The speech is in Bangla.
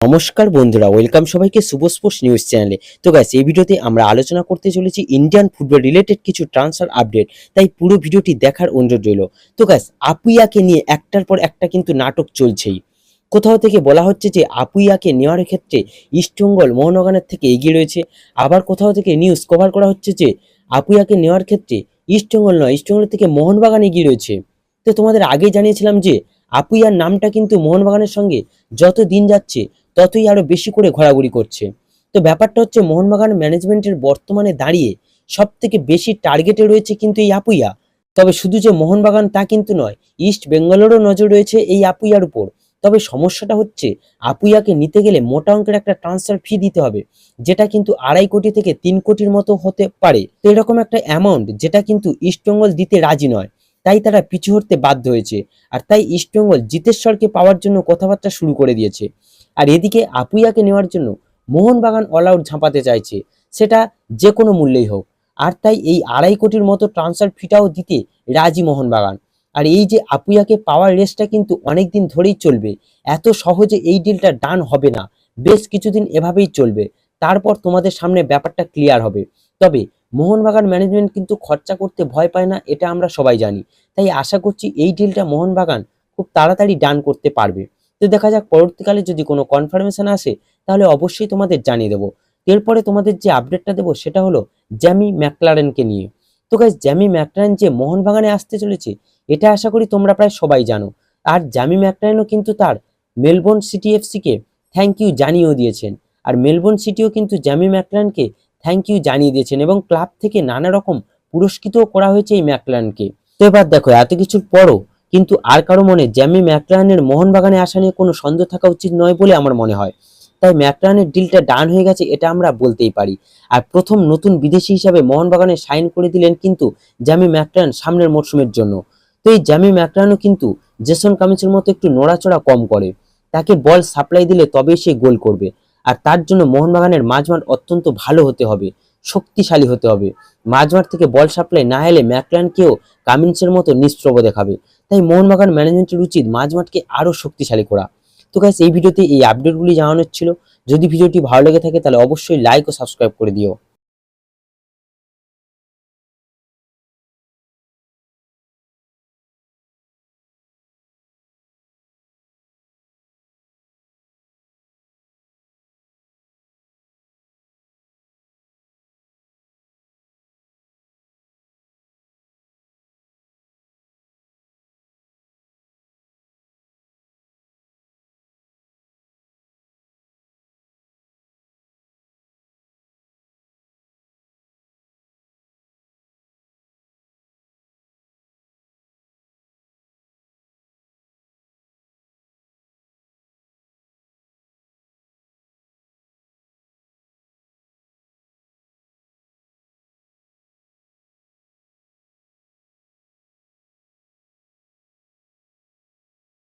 নমস্কার বন্ধুরা, ওয়েলকাম সবাইকে শুভ স্পোর্টস নিউজ চ্যানেলে। তো গাইস এই ভিডিওতে আমরা আলোচনা করতে চলেছি ইন্ডিয়ান ফুটবল রিলেটেড কিছু ট্রান্সফার আপডেট তাই পুরো ভিডিওটি দেখার অনুরোধ রইল। তো গাইস আপুইয়াকে নিয়ে একটার পর একটা কিন্তু নাটক চলছেই। কোথাও থেকে বলা হচ্ছে যে আপুইয়াকে নেওয়ার ক্ষেত্রে ইস্টবেঙ্গল মোহনবাগানের থেকে এগিয়ে রয়েছে। আবার কোথাও থেকে নিউজ কভার করা হচ্ছে যে আপুইয়াকে নেওয়ার ক্ষেত্রে ইস্টবেঙ্গল নয় ইস্টবেঙ্গল থেকে মোহনবাগান এগিয়ে রয়েছে। তো তোমাদের আগেই জানিয়েছিলাম যে আপুইয়ার নামটা কিন্তু মোহনবাগানের সঙ্গে যত দিন যাচ্ছে ততই আরও বেশি করে ঘোরাঘুরি করছে। তো ব্যাপারটা হচ্ছে মোহনবাগান ম্যানেজমেন্টের বর্তমানে দাঁড়িয়ে সব থেকে বেশি টার্গেটে রয়েছে কিন্তু এই আপুইয়া। তবে শুধু যে মোহনবাগান তা কিন্তু নয়, ইস্ট বেঙ্গলেরও নজর রয়েছে এই আপুইয়ার উপর। তবে সমস্যাটা হচ্ছে, আপুইয়াকে নিতে গেলে মোটা অঙ্কের একটা ট্রান্সফার ফি দিতে হবে, যেটা কিন্তু আড়াই কোটি থেকে তিন কোটির মতো হতে পারে। তো এরকম একটা অ্যামাউন্ট যেটা কিন্তু ইস্টবেঙ্গল দিতে রাজি নয়, তাই তারা পিছু হটতে বাধ্য হয়েছে। আর তাই ইস্টবেঙ্গল জিতেশ্বরকে পাওয়ার জন্য কথাবার্তা শুরু করে দিয়েছে। আর এদিকে আপুইয়াকে নেওয়ার জন্য মোহনবাগান অল আউট ঝাঁপাতে চাইছে। সেটা যে কোনো মূল্যেই হোক। আর তাই এই আড়াই কোটির মতো ট্রান্সফার ফিটাও দিতে রাজি মোহনবাগান। আর এই যে আপুইয়াকে পাওয়ার রেসটা কিন্তু অনেক দিন ধরেই চলবে। এত সহজে এই ডিলটা ডান হবে না। বেশ কিছুদিন এভাবেই চলবে। তারপর তোমাদের সামনে ব্যাপারটা ক্লিয়ার হবে। তবে মোহনবাগান ম্যানেজমেন্ট কিন্তু খরচা করতে ভয় পায় না, এটা আমরা সবাই জানি। তাই আশা করছি এই ডিলটা মোহনবাগান খুব তাড়াতাড়ি ডান করতে পারবে। তো দেখা যাক, পরবর্তীকালে যদি কোনো কনফার্মেশন আসে, তাহলে অবশ্যই তোমাদের জানিয়ে দেবো। এরপরে তোমাদের যে আপডেটটা দেবো, সেটা হলো জ্যামি ম্যাকলারেনকে নিয়ে। তো গাইজ জ্যামি ম্যাকলারেন যে মোহনবাগানে আসতে চলেছে, এটা আশা করি তোমরা প্রায় সবাই জানো। আর জ্যামি ম্যাকলারেনও কিন্তু তার মেলবোর্ন সিটি এফসিকে থ্যাংক ইউ জানিয়েও দিয়েছেন। আর মেলবোর্ন সিটিও কিন্তু জ্যামি ম্যাকলারেনকে থ্যাংক ইউ জানিয়ে দিয়েছেন এবং ক্লাব থেকে নানা রকম পুরস্কৃতও করা হয়েছে এই ম্যাকলারেনকে। তো এবার দেখো, এত কিছুর পরও কিন্তু আর কারও মনে জ্যামি ম্যাকলানের মোহনবাগানে আসা নিয়ে কোনো সন্দেহ থাকা উচিত নয় বলে আমার মনে হয়। তাই ম্যাকলানের ডিলটা ডান হয়ে গেছে, এটা আমরা বলতেই পারি। আর প্রথম নতুন বিদেশি হিসাবে মোহনবাগানে সাইন করে দিলেন কিন্তু জ্যামি ম্যাকলান সামনের মরশুমের জন্য। তো এই জ্যামি ম্যাকলানও কিন্তু জেসন কামিচের মতো একটু নড়াচড়া কম করে। তাকে বল সাপ্লাই দিলে তবেই সে গোল করবে। আর তার জন্য মোহনবাগানের মাঝমাঠ অত্যন্ত ভালো হতে হবে, শক্তিশালী হতে হবে। মাঝমাঠ থেকে বল সাপ্লাই না এলে ম্যাকলানকেও কামিন্সের মতো নিষ্প্রভ দেখাবে। তাই মোহনবাগান ম্যানেজমেন্টের উচিত মাঝমাঠকে আরও শক্তিশালী করা। তো গাইস এই ভিডিওতে এই আপডেটগুলি জানানোর ছিল। যদি ভিডিওটি ভালো লেগে থাকে তাহলে অবশ্যই লাইক ও সাবস্ক্রাইব করে দিও।